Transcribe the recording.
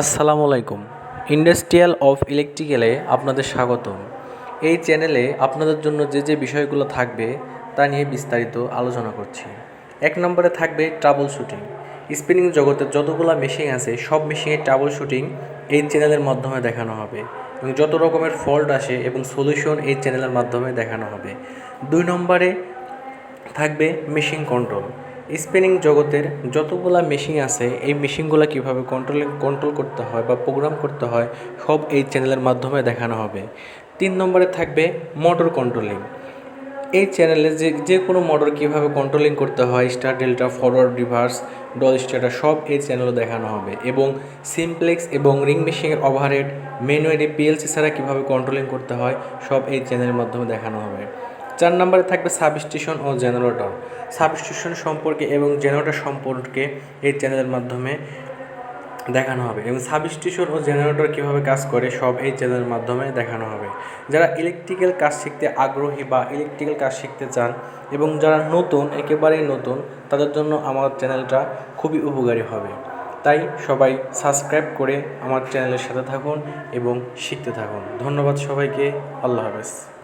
আসসালামু আলাইকুম। Industrial of ইলেকট্রিক্যালে আপনাদের স্বাগতম। এই চ্যানেলে আপনাদের জন্য যে যে বিষয়গুলো থাকবে তা নিয়ে বিস্তারিত আলোচনা করছি। এক নম্বরে থাকবে ট্রাবল শুটিং স্পিনিং জগতে যতগুলো মেশিন আছে, সব মেশিনের ট্রাবল শুটিং এই চ্যানেলের মাধ্যমে দেখানো হবে এবং যত রকমের ফল্ট আসে এবং সলিউশন এই চ্যানেলের মাধ্যমে দেখানো হবে। দুই নম্বরে থাকবে মেশিন কন্ট্রোল স্পিনিং জগতের যতগুলা মেশিন আছে, এই মেশিনগুলো কীভাবে কন্ট্রোল কন্ট্রোল করতে হয় বা প্রোগ্রাম করতে হয়, সব এই চ্যানেলের মাধ্যমে দেখানো হবে। তিন নম্বরে থাকবে মোটর কন্ট্রোলিং এই চ্যানেলে যে যে কোনো মোটর কীভাবে কন্ট্রোলিং করতে হয় star delta forward reverse DOL starter সব এই চ্যানেলে দেখানো হবে এবং সিমপ্লেক্স এবং রিং মেশিনের ওভারহেড ম্যানুয়ালি পিএলসি ছাড়া কীভাবে কন্ট্রোলিং করতে হয়, সব এই চ্যানেলের মাধ্যমে দেখানো হবে। চার নম্বরে থাকবে সাবস্টেশন ও জেনারেটর। সাবস্টেশন সম্পর্কে এবং জেনারেটর সম্পর্কে এই চ্যানেলের মাধ্যমে দেখানো হবে এবং সাবস্টেশন ও জেনারেটর কীভাবে কাজ করে সব এই চ্যানেলের মাধ্যমে দেখানো হবে। যারা ইলেকট্রিক্যাল কাজ শিখতে আগ্রহী বা ইলেকট্রিক্যাল কাজ শিখতে চান এবং যারা নতুন, একেবারেই নতুন, তাদের জন্য আমার চ্যানেলটা খুবই উপকারী হবে। তাই সবাই সাবস্ক্রাইব করে আমার চ্যানেলের সাথে থাকুন এবং শিখতে থাকুন। ধন্যবাদ সবাইকে। আল্লাহ হাফেজ।